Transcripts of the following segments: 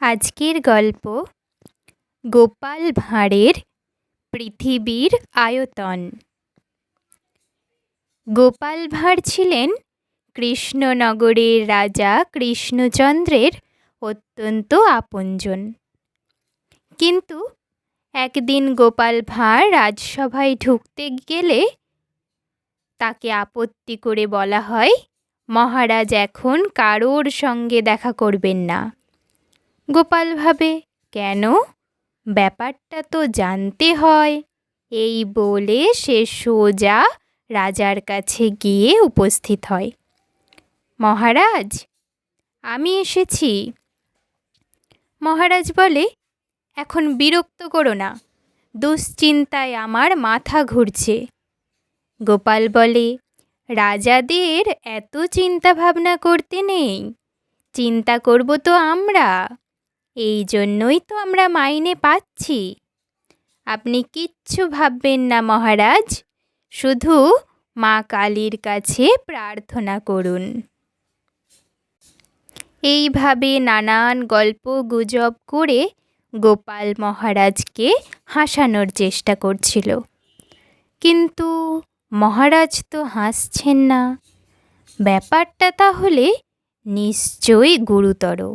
আজকের গল্প গোপাল ভাঁড়ের পৃথিবীর আয়তন। গোপাল ভাঁড় ছিলেন কৃষ্ণনগরের রাজা কৃষ্ণচন্দ্রের অত্যন্ত আপনজন। কিন্তু একদিন গোপাল ভাঁড় রাজসভায় ঢুকতে গেলে তাকে আপত্তি করে বলা হয়, মহারাজ এখন কারোর সঙ্গে দেখা করবেন না। গোপাল ভাবে, কেন? ব্যাপারটা তো জানতে হয়। এই বলে সে সোজা রাজার কাছে গিয়ে উপস্থিত হয়। মহারাজ, আমি এসেছি। মহারাজ বলে, এখন বিরক্ত করো না। দুশ্চিন্তায় আমার মাথা ঘুরছে। গোপাল বলে, রাজাদের এত চিন্তা ভাবনা করতে নেই। চিন্তা করব তো আমরা। এই জন্যই তো আমরা মাইনে পাচ্ছি। আপনি কিচ্ছু ভাববেন না, মহারাজ। শুধু মা কালীর কাছে প্রার্থনা করুন। এইভাবে নানান গল্প গুজব করে গোপাল মহারাজকে হাসানোর চেষ্টা করছিল। কিন্তু মহারাজ তো হাসছেন না। ব্যাপারটা তাহলে নিশ্চয়ই গুরুতর।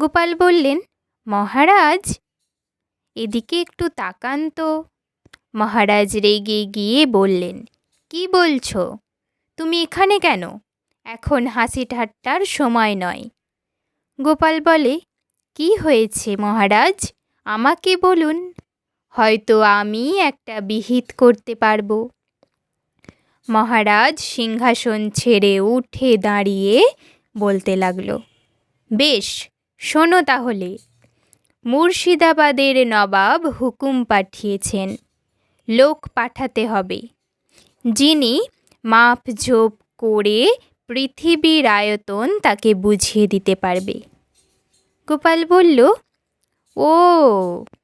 গোপাল বললেন, মহারাজ? এদিকে একটু তাকান তো। মহারাজ রেগে গিয়ে বললেন, কি বলছো? তুমি এখানে কেন? এখন হাসি ঠাট্টার সময় নয়। গোপাল বলে, কি হয়েছে মহারাজ? আমাকে বলুন। হয়তো আমি একটা বিহিত করতে পারব। মহারাজ সিংহাসন ছেড়ে উঠে দাঁড়িয়ে বলতে লাগল, বেশ শোনো তাহলে। মুর্শিদাবাদের নবাব হুকুম পাঠিয়েছেন, লোক পাঠাতে হবে। যিনি মাপঝোপ করে পৃথিবীর আয়তন তাকে বুঝিয়ে দিতে পারবে। গোপাল বলল, ও,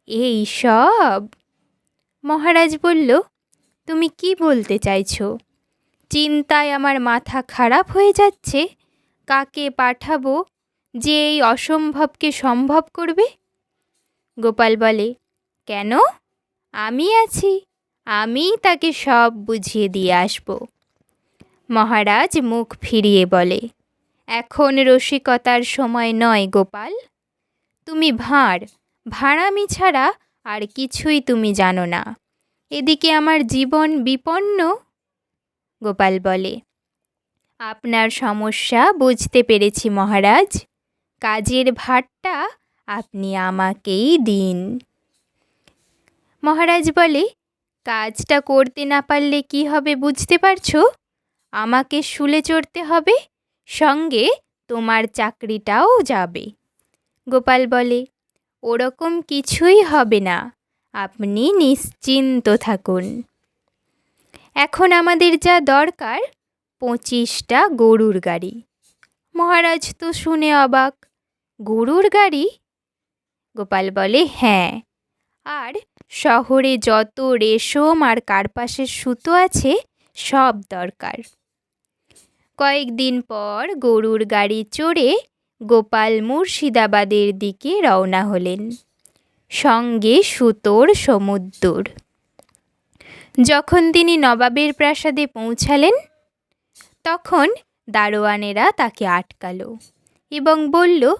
এই সব? মহারাজ বলল, তুমি কি বলতে চাইছো? চিন্তায় আমার মাথা খারাপ হয়ে যাচ্ছে। কাকে পাঠাবো যে এই অসম্ভবকে সম্ভব করবে? গোপাল বলে, কেন? আমি আছি আমি তাকে সব বুঝিয়ে দিয়ে আসব। মহারাজ মুখ ফিরিয়ে বলে, এখন রসিকতার সময় নয় গোপাল। তুমি ভাঁড়, ভাঁড়ামি ছাড়া আর কিছুই তুমি জানো না। এদিকে আমার জীবন বিপন্ন। গোপাল বলে, আপনার সমস্যা বুঝতে পেরেছি মহারাজ। কাজের ভারটা আপনি আমাকেই দিন। মহারাজ বলে, কাজটা করতে না পারলে কি হবে বুঝতে পারছ? আমাকে শুলে চড়তে হবে, সঙ্গে তোমার চাকরিটাও যাবে। গোপাল বলে, ওরকম কিছুই হবে না, আপনি নিশ্চিন্ত থাকুন। এখন আমাদের যা দরকার, পঁচিশটা গরুর গাড়ি। মহারাজ তো শুনে অবাক। গরুর গাড়ি? গোপাল বলে হ্যাঁ। আর শহরে যত রেশম আর কার্পাসের সুতো আছে, সব দরকার। কয়েকদিন পর গরুর গাড়ি চড়ে গোপাল মুর্শিদাবাদের দিকে রওনা হলেন। সঙ্গে সুতোর সমুদ্র যখন তিনি নবাবের প্রাসাদে পৌঁছালেন, তখন দারোয়ানেরা তাকে আটকালো এবং বলল,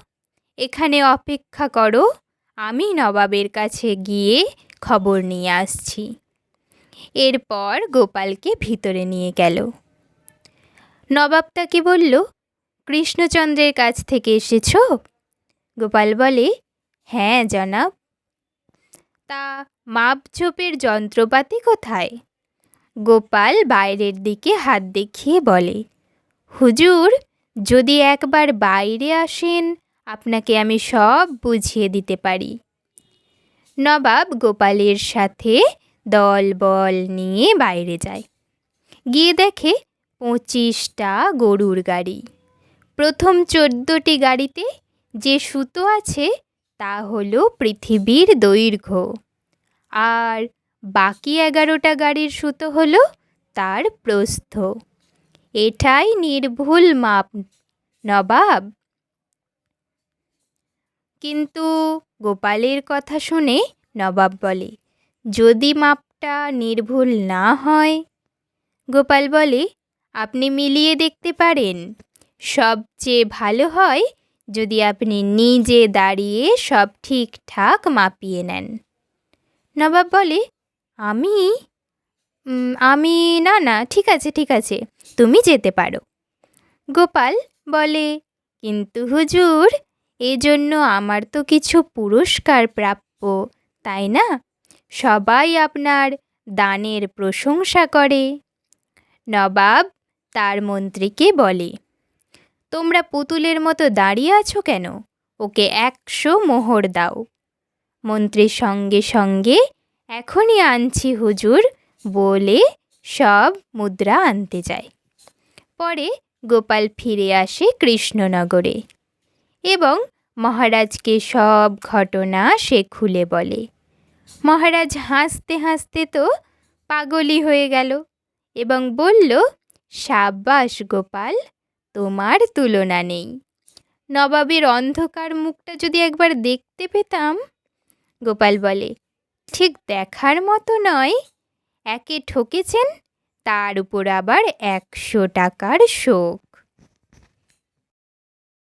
এখানে অপেক্ষা করো, আমি নবাবের কাছে গিয়ে খবর নিয়ে আসছি। এরপর গোপালকে ভিতরে নিয়ে গেল। নবাব তাকে বলল, কৃষ্ণচন্দ্রের কাছ থেকে এসেছ? গোপাল বলে হ্যাঁ জনাব। তা মাপঝোপের যন্ত্রপাতি কোথায়? গোপাল বাইরের দিকে হাত দেখিয়ে বলে হুজুর, যদি একবার বাইরে আসেন, আপনাকে আমি সব বুঝিয়ে দিতে পারি। নবাব গোপালের সাথে দল বল নিয়ে বাইরে যায়। গিয়ে দেখে পঁচিশটা গরুর গাড়ি। প্রথম চোদ্দটি গাড়িতে যে সুতো আছে, তা হলো পৃথিবীর দৈর্ঘ্য। আর বাকি এগারোটা গাড়ির সুতো হলো তার প্রস্থ। এটাই নির্ভুল মাপ নবাব। কিন্তু গোপালের কথা শুনে নবাব বলে যদি মাপটা নির্ভুল না হয় গোপাল বলে আপনি মিলিয়ে দেখতে পারেন। সবচেয়ে ভালো হয় যদি আপনি নিজে দাঁড়িয়ে সব ঠিকঠাক মাপিয়ে নেন। নবাব বলে আমি "উম, আমি, না না, ঠিক আছে ঠিক আছে, তুমি যেতে পারো। গোপাল বলে, কিন্তু হুজুর, এজন্য আমার তো কিছু পুরস্কার প্রাপ্য, তাই না? সবাই আপনার দানের প্রশংসা করে। নবাব তার মন্ত্রীকে বলে, তোমরা পুতুলের মতো দাঁড়িয়ে আছো কেন? ওকে একশো মোহর দাও। মন্ত্রীর সঙ্গে সঙ্গে, এখনই আনছি হুজুর বলে সব মুদ্রা আনতে যায়। পরে গোপাল ফিরে আসে কৃষ্ণনগরে এবং মহারাজকে সব ঘটনা সে খুলে বলে। মহারাজ হাসতে হাসতে তো পাগলই হয়ে গেল এবং বলল, সাব্বাস গোপাল, তোমার তুলনা নেই। নবাবের অন্ধকার মুখটা যদি একবার দেখতে পেতাম, গোপাল বলে, ঠিক দেখার মতো নয় একে ঠকেছেন তার উপর আবার একশো টাকার শোক।